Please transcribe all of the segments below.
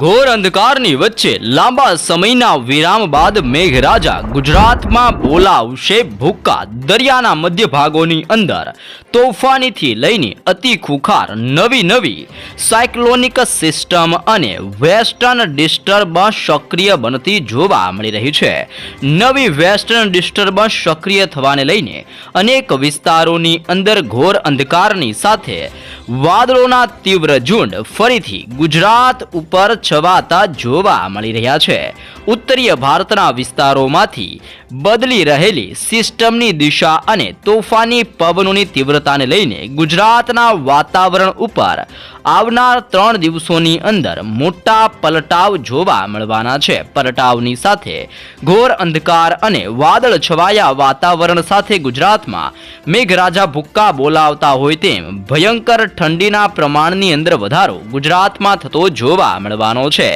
ઘોર અંધકારની વચ્ચે લાંબા સમયના વિરામ બાદ મેઘરાજા ગુજરાતમાં બોલાવશે ભૂક્કા દરિયાના મધ્ય ભાગોની અંદર. તોફાનીથી લઈને અતિ ખુખાર નવી નવી સાયક્લોનિક સિસ્ટમ અને વેસ્ટર્ન ડિસ્ટર્બન્સ સક્રિય બનતી જોવા મળી રહી છે. નવી વેસ્ટર્ન ડિસ્ટર્બન્સ સક્રિય થવાને લઈને અનેક વિસ્તારોની અંદર ઘોર અંધકારની સાથે વાદળોના તીવ્ર ઝુંડ ફરીથી ગુજરાત ઉપર છવાતા જોવા મળી રહ્યા છે. ઉત્તરીય ભારતના વિસ્તારોમાંથી બદલી રહેલી સિસ્ટમની દિશા અને તોફાની પવનોની તીવ્રતાને લઈને ગુજરાતના વાતાવરણ ઉપર આવનાર ત્રણ દિવસોની અંદર મોટા પલટાવ જોવા મળવાના છે. પલટાવની સાથે ઘોર અંધકાર અને વાદળ છવાયા વાતાવરણ સાથે ગુજરાતમાં મેઘરાજા ભુક્કા બોલાવતા હોય તેમ ભયંકર ઠંડીના પ્રમાણની અંદર વધારો ગુજરાતમાં થતો જોવા મળવાનો છે.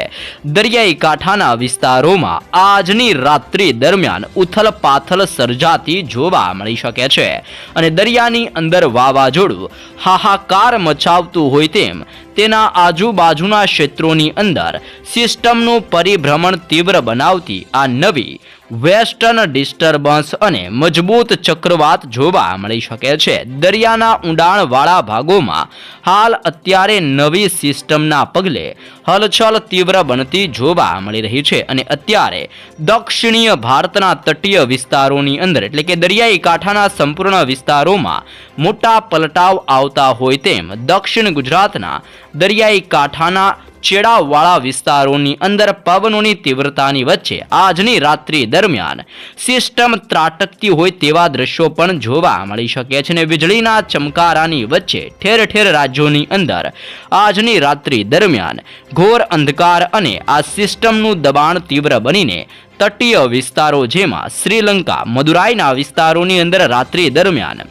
દરિયાઈ કાંઠાના વિસ્તારોમાં આજની રાત્રિ દરમિયાન ઉથલ પાથલ સર્જાતી જોવા મળી શકે છે અને દરિયાની અંદર વાવાઝોડું હાહાકાર મચાવતું હોય તેમ તેના આજુબાજુના ક્ષેત્રોની અંદર સિસ્ટમનું પરિભ્રમણ તીવ્ર બનાવતી આ નવી વેસ્ટર્ન ડિસ્ટર્બન્સ અને મજબૂત ચક્રવાત જોવા મળી શકે છે. દરિયાના ઊંડાણવાળા ભાગોમાં હાલ અત્યારે નવી સિસ્ટમના પગલે હલચલ તીવ્ર બનતી જોવા મળી રહી છે અને અત્યારે દક્ષિણીય ભારતના તટીય વિસ્તારોની અંદર એટલે કે દરિયાઈ કાંઠાના સંપૂર્ણ વિસ્તારોમાં મોટા પલટાવ આવતા હોય તેમ દક્ષિણ ગુજરાતના દરિયાઈ કાંઠાના છેડાવાળા વિસ્તારોની અંદર પવનોની તીવ્રતાની વચ્ચે આજની રાત્રિ દરમિયાન સિસ્ટમ ત્રાટકતી હોય તેવા દ્રશ્યો પણ જોવા મળી શકે છે અને વીજળીના ચમકારાની વચ્ચે ઠેર ઠેર રાજ્યોની અંદર આજની રાત્રિ દરમિયાન ઘોર અંધકાર અને આ સિસ્ટમનું દબાણ તીવ્ર બનીને તટીય વિસ્તારો જેમાં શ્રીલંકા, મદુરાઈના વિસ્તારોની અંદર રાત્રિ દરમિયાન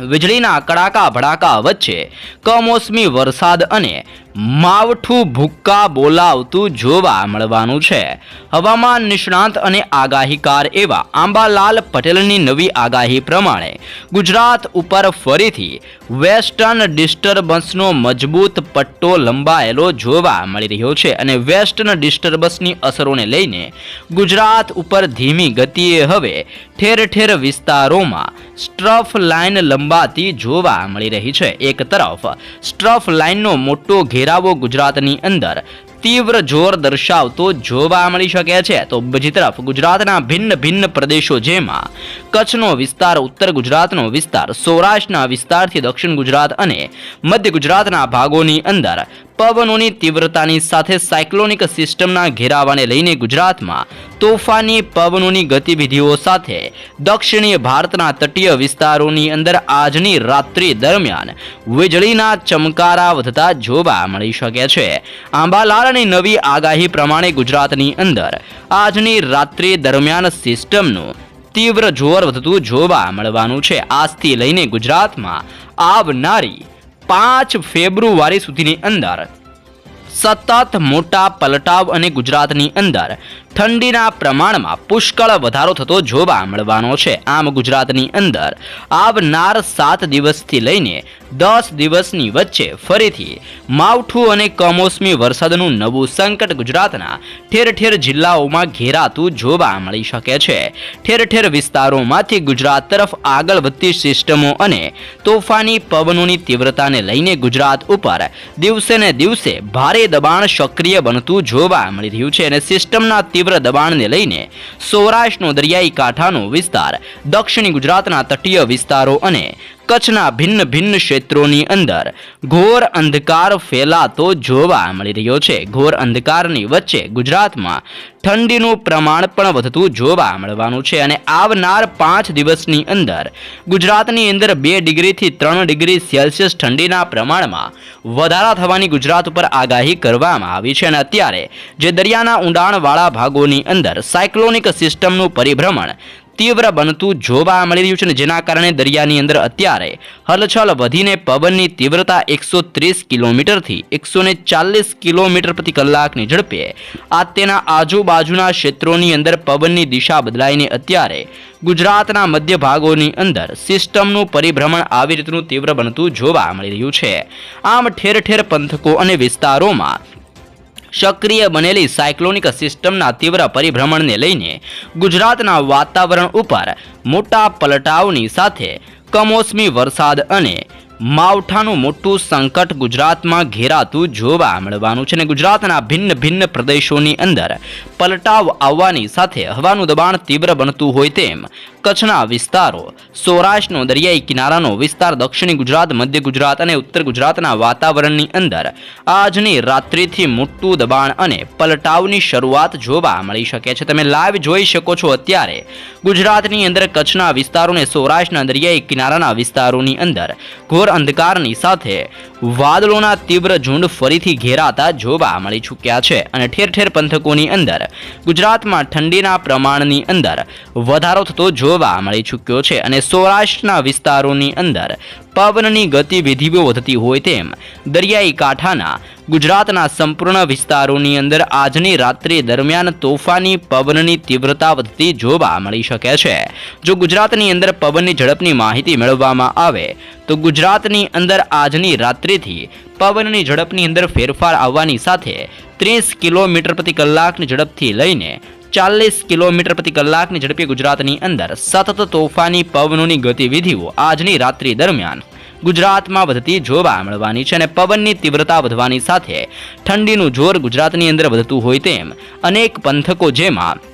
વીજળીના કડાકા ભડાકા વચ્ચે કમોસમી વરસાદ અને માવઠું ભૂક્કા બોલાવતું જોવા મળવાનું છે. હવામાન નિષ્ણાંત અને આગાહીકાર એવા આંબાલાલ પટેલની નવી આગાહી પ્રમાણે ગુજરાત ઉપર ફરીથી વેસ્ટર્ન ડિસ્ટર્બન્સનો મજબૂત પટ્ટો લંબાયેલો જોવા મળી રહ્યો છે અને વેસ્ટર્ન ડિસ્ટર્બન્સની અસરોને લઈને ગુજરાત ઉપર ધીમી ગતિએ હવે ઠેર ઠેર વિસ્તારોમાં સ્ટ્રફ લાઇન લંબાતી જોવા મળી રહી છે. એક તરફ સ્ટ્રફ લાઇનનો મોટો ઘેરાવો ગુજરાતની અંદર. તીવ્ર જોર દર્શાવતો જોવા મળી શકે છે. તો બીજી તરફ ગુજરાતના ભિન્ન ભિન્ન પ્રદેશો જેમાં કચ્છનો વિસ્તાર, ઉત્તર ગુજરાતનો વિસ્તાર, સૌરાષ્ટ્રના વિસ્તારથી દક્ષિણ ગુજરાત અને મધ્ય ગુજરાતના ભાગોની અંદર પવનોની તીવ્રતાની સાથે સાયક્લોનિક સિસ્ટમના ઘેરાવાને લઈને ગુજરાતમાં તોફાની પવનોની ગતિવિધિઓ સાથે દક્ષિણીય ભારતના તટીય વિસ્તારોની અંદર આજની રાત્રિ દરમિયાન વીજળીના ચમકારા વધતા જોવા મળી શકે છે. આંબાલાલની નવી આગાહી પ્રમાણે ગુજરાતની અંદર આજની રાત્રિ દરમિયાન સિસ્ટમનું તીવ્ર જોર વધતું જોવા મળવાનું છે. આજથી લઈને ગુજરાતમાં આવનારી પાંચ ફેબ્રુઆરી સુધીની અંદર સતત મોટા પલટાવ અને ગુજરાતની અંદર ઠંડીના પ્રમાણમાં પુષ્કળ વધારો થતો જોવા મળવાનો છે. આમ ગુજરાતની અંદર આવનાર સાત દિવસથી લઈને દસ દિવસની વચ્ચે ફરીથી માવઠું અને કમોસમી વરસાદનું નવું સંકટ ગુજરાતના ઠેર ઠેર જિલ્લાઓમાં ઘેરાતું જોવા મળી શકે છે. ઠેર ઠેર વિસ્તારોમાંથી ગુજરાત તરફ આગળ વધતી સિસ્ટમો અને તોફાની પવનોની તીવ્રતાને લઈને ગુજરાત ઉપર દિવસે ને દિવસે ભારે દબાણ સક્રિય બનતું જોવા મળી રહ્યું છે અને સિસ્ટમના તીવ્ર દબાણને લઈને સૌરાષ્ટ્રનો દરિયાઈ કાંઠાનો વિસ્તાર, દક્ષિણ ગુજરાતના તટીય વિસ્તારો અને કચ્છના ભિન્ન ભિન્ન ક્ષેત્રોની અંદર ઘોર અંધકાર ફેલાતો જોવા મળી રહ્યો છે. ઘોર અંધકારની વચ્ચે ગુજરાતમાં ઠંડીનું પ્રમાણ પણ વધતું જોવા મળવાનું છે અને આવનાર પાંચ દિવસની અંદર ગુજરાતની અંદર બે ડિગ્રીથી ત્રણ ડિગ્રી સેલ્સિયસ ઠંડીના પ્રમાણમાં વધારા થવાની ગુજરાત ઉપર આગાહી કરવામાં આવી છે અને અત્યારે જે દરિયાના ઊંડાણવાળા ભાગોની અંદર સાયક્લોનિક સિસ્ટમનું પરિભ્રમણ તીવ્ર બનતું જોવા મળી રહ્યું છે અને જેના કારણે દરિયાની અંદર અત્યારે હલચલ વધીને પવનની તીવ્રતા એકસો ત્રીસ કિલોમીટરથી એકસો ને ચાલીસ કિલોમીટર પ્રતિ કલાકની ઝડપે. આ તેના આજુબાજુના ક્ષેત્રોની અંદર પવનની દિશા બદલાઈને અત્યારે ગુજરાતના મધ્ય ભાગોની અંદર સિસ્ટમનું પરિભ્રમણ આવી રીતનું તીવ્ર બનતું જોવા મળી રહ્યું છે. આમ ઠેર ઠેર પંથકો અને વિસ્તારોમાં સક્રિય બનેલી સાયક્લોનિક સિસ્ટમના તીવ્ર પરિભ્રમણને લઈને ગુજરાતના વાતાવરણ ઉપર મોટા પલટાવની સાથે કમોસમી વરસાદ અને માવઠાનું મોટું સંકટ ગુજરાતમાં ઘેરાતું જોવા મળવાનું છે અને ગુજરાતના ભિન્ન ભિન્ન પ્રદેશોની અંદર પલટાવ આવવાની સાથે હવાનું દબાણ તીવ્ર બનતું હોય તેમ કચ્છના વિસ્તારો, સૌરાષ્ટ્રનો દરિયાઈ કિનારાનો વિસ્તાર, દક્ષિણી ગુજરાત, મધ્ય ગુજરાત અને ઉત્તર ગુજરાતના વાતાવરણની અંદર આજની રાત્રિથી મોટું દબાણ અને પલટાવની શરૂઆત જોવા મળી શકે છે. તમે લાઈવ જોઈ શકો છો અત્યારે ગુજરાતની અંદર કચ્છના વિસ્તારો અને સૌરાષ્ટ્રના દરિયાઈ કિનારાના વિસ્તારોની અંદર ઘોર અંધકારની સાથે વાદળોના તીવ્ર ઝુંડ ફરીથી ઘેરાતા જોવા મળી ચૂક્યા છે અને ઠેર ઠેર પંથકોની અંદર, ગુજરાતમાં ઠંડીના પ્રમાણની અંદર વધારો થતો જોવા મળી ચૂક્યો છે અને સૌરાષ્ટ્રના વિસ્તારોની અંદર પવનની ગતિવિધિઓ વધતી હોય તેમ દરિયાઈ કાંઠાના ગુજરાતના સંપૂર્ણ વિસ્તારોની અંદર આજની રાત્રિ દરમિયાન તોફાની પવનની તીવ્રતા વધતી જોવા મળી શકે છે. જો ગુજરાતની અંદર પવનની ઝડપની માહિતી મેળવવામાં આવે, તો ગુજરાતની અંદર આજની રાત્રિથી પવનની ઝડપની અંદર ફેરફાર આવવાની સાથે ત્રીસ કિલોમીટર પ્રતિ કલાકની ઝડપથી લઈને ચાલીસ કિલોમીટર પ્રતિ કલાકની ઝડપે ગુજરાતની અંદર સતત તોફાની, પવનોની ગતિવિધિઓ આજની રાત્રિ દરમિયાન ગુજરાતમાં વધતી જોવા મળવાની છે અને પવનની તીવ્રતા વધવાની સાથે ઠંડીનું જોર ગુજરાતની અંદર વધતું હોય તેમ અનેક પંથકો જેમાં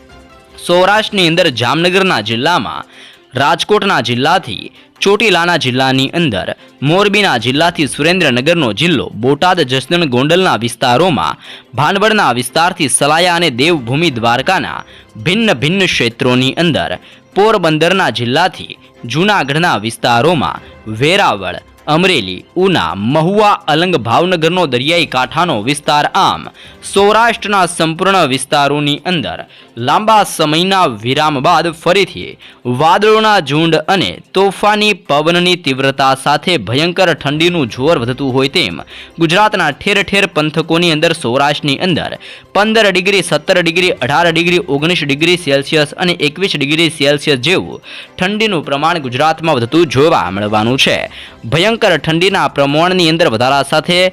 સૌરાષ્ટ્રની અંદર જામનગરના જિલ્લામાં રાજકોટના જિલ્લાથી ચોટીલાના જિલ્લાની અંદર, મોરબીના જિલ્લાથી સુરેન્દ્રનગરનો જિલ્લો, બોટાદ, જસદણ ગોંડલના વિસ્તારોમાં, ભાનવડના વિસ્તારથી સલાયા અને દેવભૂમિ દ્વારકાના ભિન્ન ભિન્ન ક્ષેત્રોની અંદર, પોરબંદરના જિલ્લાથી જૂનાગઢના વિસ્તારોમાં વેરાવળ અમરેલી, ઉના, મહુવા, અલંગ ભાવનગરનો દરિયાઈ કાંઠાનો વિસ્તાર આમ. સૌરાષ્ટ્રના સંપૂર્ણ વિસ્તારોની અંદર લાંબા સમયના વિરામ બાદ ફરીથી વાદળોના ઝુંડ અને તોફાની પવનની તીવ્રતા સાથે ભયંકર ઠંડીનું જોર વધતું હોય તેમ ગુજરાતના ઠેર ઠેર પંથકોની અંદર સૌરાષ્ટ્રની અંદર પંદર ડિગ્રી, સત્તર ડિગ્રી, અઢાર ડિગ્રી, ઓગણીસ ડિગ્રી સેલ્સિયસ અને એકવીસ ડિગ્રી સેલ્સિયસ જેવું ઠંડીનું પ્રમાણ ગુજરાતમાં વધતું જોવા મળવાનું છે. ભયંકર ઠંડીના પ્રમાણની અંદર વધારા સાથે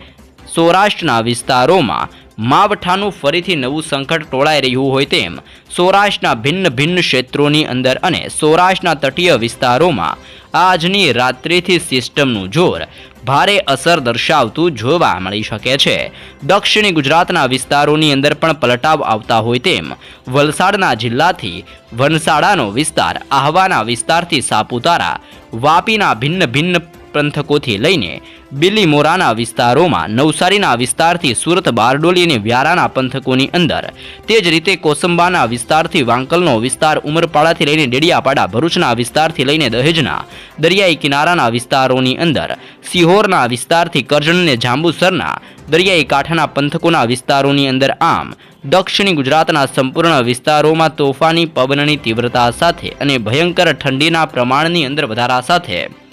સૌરાષ્ટ્રના વિસ્તારોમાં માવઠાનું ફરીથી નવું સંકટ ટોળાઈ રહ્યું હોય તેમ સૌરાષ્ટ્રના ભિન્ન ભિન્ન ક્ષેત્રોની અંદર અને સૌરાષ્ટ્રના તટીય વિસ્તારોમાં આજની રાત્રિથી સિસ્ટમનું જોર ભારે અસર દર્શાવતું જોવા મળી શકે છે. દક્ષિણી ગુજરાતના વિસ્તારોની અંદર પણ પલટાવ આવતા હોય તેમ વલસાડના જિલ્લાથી વનસાડાનો વિસ્તાર આહવાના વિસ્તારથી સાપુતારા વાપીના ભિન્ન ભિન્ન પંથકોથી લઈને બિલીમોરાના વિસ્તારોમાં, નવસારીના વિસ્તારથી સુરત, બારડોલી અને વ્યારાના પંથકોની અંદર. તે જ રીતે કોસંબાના વિસ્તારથી વાંકલનો વિસ્તાર, ઉમરપાડાથી લઈને ડેડિયાપાડા, ભરૂચના વિસ્તારથી લઈને દહેજના, દરિયાઈ કિનારાના વિસ્તારોની અંદર. સિહોરના વિસ્તારથી કરજણ અને જાંબુસરના, દરિયાઈ કાંઠાના પંથકોના વિસ્તારોની અંદર આમ. દક્ષિણ ગુજરાતના સંપૂર્ણ વિસ્તારોમાં તોફાની, પવનની તીવ્રતા સાથે અને ભયંકર ઠંડીના પ્રમાણની અંદર વધારા સાથે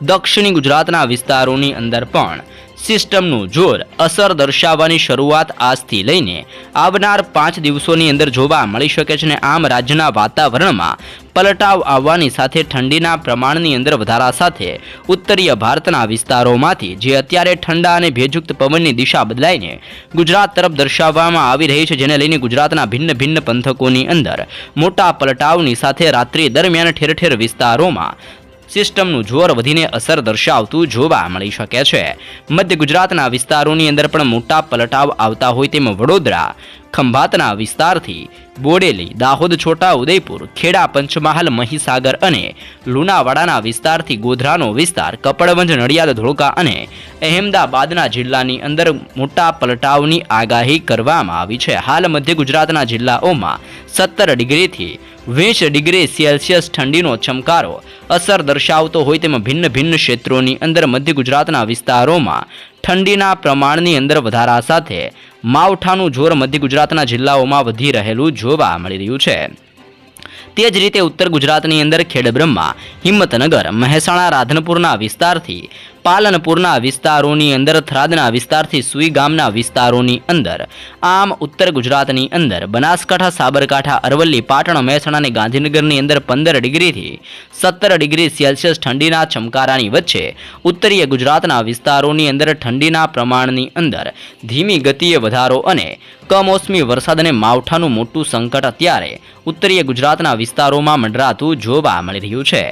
દક્ષિણી ગુજરાતના વિસ્તારોની અંદર પણ સિસ્ટમનું જોર અસર દર્શાવવાની શરૂઆત આજથી લઈને આવનાર પાંચ દિવસોની અંદર જોવા મળી શકે છે અને આમ રાજ્યના વાતાવરણમાં પલટાવ આવવાની સાથે ઠંડીના પ્રમાણની અંદર વધારા સાથે ઉત્તરીય ભારતના વિસ્તારોમાંથી જે અત્યારે ઠંડા અને ભેજયુક્ત પવનની દિશા બદલાઈને ગુજરાત તરફ દર્શાવવામાં આવી રહી છે, જેને લઈને ગુજરાતના ભિન્ન ભિન્ન પંથકોની અંદર મોટા પલટાવની સાથે રાત્રિ દરમિયાન ઠેર ઠેર વિસ્તારોમાં સિસ્ટમનું જોર વધીને અસર દર્શાવતું જોવા મળી શકે છે. મધ્ય ગુજરાતના વિસ્તારોની અંદર પણ મોટા પલટાવ આવતા હોય તેમ વડોદરા ખંભાતના વિસ્તારથી બોડેલી, દાહોદ, છોટા, ઉદયપુર, ખેડા, પંચમહાલ, મહીસાગર અને લુણાવાડાના વિસ્તારથી ગોધરાનો વિસ્તાર, કપડવંજ, નડિયાદ, ધોળકા અને અહેમદાબાદના જિલ્લાની અંદર મોટા પલટાવની આગાહી કરવામાં આવી છે. હાલ મધ્ય ગુજરાતના જિલ્લાઓમાં સત્તર ડિગ્રીથી વીસ ડિગ્રી સેલ્સિયસ ઠંડીનો ચમકારો અસર દર્શાવતો હોય તેમ ભિન્ન ભિન્ન ક્ષેત્રોની અંદર મધ્ય ગુજરાતના વિસ્તારોમાં ઠંડીના પ્રમાણની અંદર વધારા સાથે માવઠાનું જોર મધ્ય ગુજરાતના જિલ્લાઓમાં વધી રહેલું જોવા મળી રહ્યું છે. તે જ રીતે ઉત્તર ગુજરાતની અંદર ખેડબ્રહ્મા, હિંમતનગર, મહેસાણા, રાધનપુરના વિસ્તારથી પાલનપુરના વિસ્તારોની અંદર, થરાદના વિસ્તારથી સુઈ ગામના વિસ્તારોની અંદર. આમ, ઉત્તર ગુજરાતની અંદર બનાસકાંઠા, સાબરકાંઠા, અરવલ્લી, પાટણ, મહેસાણા અને ગાંધીનગરની અંદર પંદર ડિગ્રીથી સત્તર ડિગ્રી સેલ્સિયસ ઠંડીના ચમકારાની વચ્ચે, ઉત્તરીય ગુજરાતના વિસ્તારોની અંદર ઠંડીના પ્રમાણની અંદર ધીમી ગતિએ વધારો અને કમોસમી વરસાદ અને માવઠાનું મોટું સંકટ અત્યારે ઉત્તરીય ગુજરાતના વિસ્તારોમાં મંડરાતું જોવા મળી રહ્યું છે.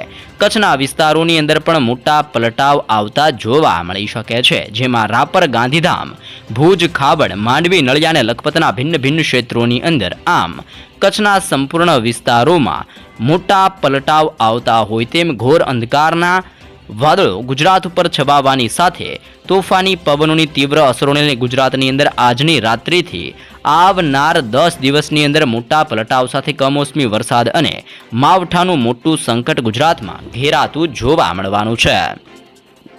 કચ્છના વિસ્તારોની અંદર પણ મોટા પલટાવ આવતા જોવા મળી શકે છે. જેમાં રાપર, ગાંધીધામ, ભુજ, ખાબડ, માંડવી, નળિયા અને લખપતના ભિન્ન ભિન્ન ક્ષેત્રોની અંદર આમ કચ્છના સંપૂર્ણ વિસ્તારોમાં મોટા પલટાવ આવતા હોય તેમ ઘોર અંધકારના વાદળો ગુજરાત ઉપર છવાવાની સાથે તોફાની પવનોની તીવ્ર અસરોને ગુજરાતની અંદર આજની રાત્રિથી આવનાર દસ દિવસની અંદર મોટા પલટાવ સાથે કમોસમી વરસાદ અને માવઠાનું મોટું સંકટ ગુજરાતમાં ઘેરાતું જોવા મળવાનું છે.